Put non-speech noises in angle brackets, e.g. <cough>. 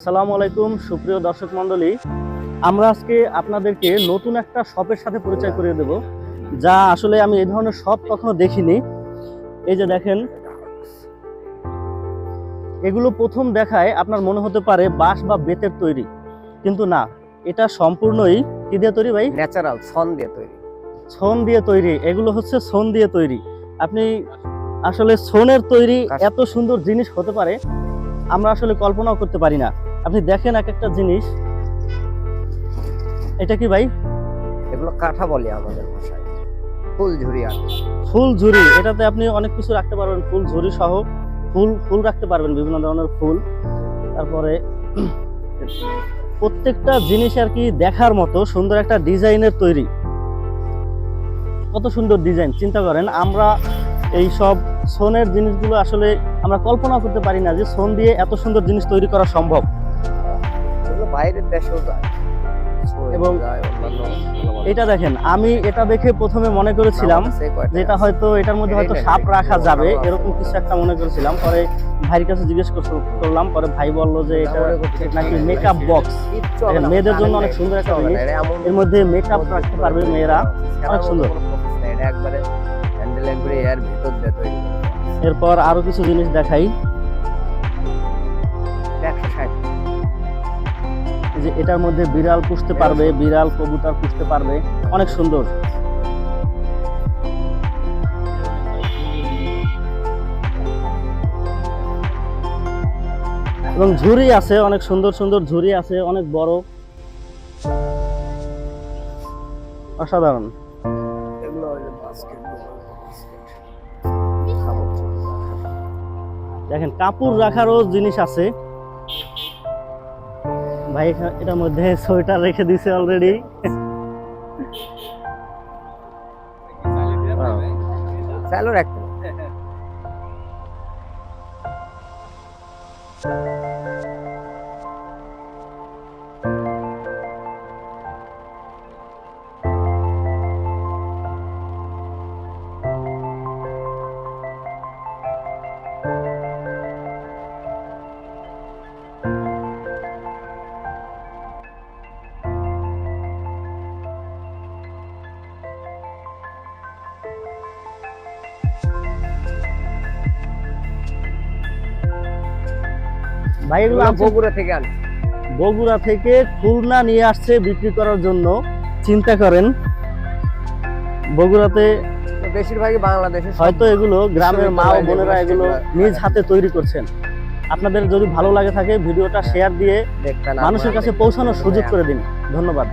আসসালামু আলাইকুম সুপ্রিয় দর্শক মণ্ডলী। আমরা আজকে আপনাদেরকে নতুন একটা শপের সাথে পরিচয় করিয়ে দেব যা আসলে আমি এই ধরনের শপ কখনো দেখিনি। এই যে দেখেন এগুলো প্রথম দেখায় আপনার মনে হতে পারে বাঁশ বা বেতের তৈরি কিন্তু না এটা সম্পূর্ণই কি দিয়ে তৈরি ভাই? ন্যাচারাল সন দিয়ে তৈরি। ছন দিয়ে তৈরি এগুলো হচ্ছে ছন দিয়ে তৈরি। আপনি আসলে ছনের তৈরি এত সুন্দর জিনিস হতে পারে আমরা আসলে কল্পনাও করতে পারি না। আপনি দেখেন এক একটা জিনিস। এটা কি ভাই? এগুলো কাঠা বলে আমাদের ভাষায়। ফুল ঝুরি আর। ফুল ঝুরি এটাতে আপনি অনেক কিছু রাখতে পারবেন। ফুল ঝুরি সহ ফুল ফুল রাখতে পারবেন বিভিন্ন ধরনের ফুল। তারপরে প্রত্যেকটা জিনিস আর কি দেখার মতো সুন্দর একটা ডিজাইনের তৈরি। কত সুন্দর ডিজাইন চিন্তা করেন। আমরা এই সব সোনের জিনিসগুলো আসলে আমরা কল্পনা করতে পারি না যে সোন দিয়ে এত সুন্দর জিনিস তৈরি করা সম্ভব। বাইরের দেশেও যায়। এবং এটা দেখেন আমি এটা দেখে প্রথমে মনে করেছিলাম যেটা হয়তো এটার মধ্যে হয়তো সাপ রাখা যাবে এরকম কিছু একটা মনে করেছিলাম। পরে ভাইয়ের কাছে জিজ্ঞেস করলাম পরে ভাই বলল যে এটা নাকি মেকআপ বক্স মেয়েদের জন্য অনেক সুন্দর একটা জিনিস। এর মধ্যে মেকআপ রাখতে পারবে মেয়েরা। অনেক সুন্দর। একবারে এর ভিতর দিয়ে তৈরি। এরপর আরও কিছু জিনিস দেখাই। এটা 160 এই যে এটার মধ্যে বিড়াল পুষতে পারবে বিড়াল কবুতর পুষতে পারবে। অনেক সুন্দর। এবং ঝুড়ি আছে অনেক সুন্দর সুন্দর ঝুড়ি আছে অনেক বড়। অসাধারণ। দেখেন কাপড় রাখারও জিনিস আছে। ভাই এটার মধ্যে সোয়েটার রেখে দিছে অলরেডি চালু রাখতে হবে। <laughs> ভাই এগুলো বগুড়া থেকে আনি বগুড়া থেকে খুলনা নিয়ে আসছে বিক্রি করার জন্য। চিন্তা করেন বগুড়াতে বেশিরভাগই বাংলাদেশে হয়তো এগুলো গ্রামের মা ও বোনেরা এগুলো নিজ হাতে তৈরি করছেন। আপনাদের যদি ভালো লাগে থাকে ভিডিওটা শেয়ার দিয়ে মানুষের কাছে পৌঁছানোর সুযোগ করে দিন। ধন্যবাদ।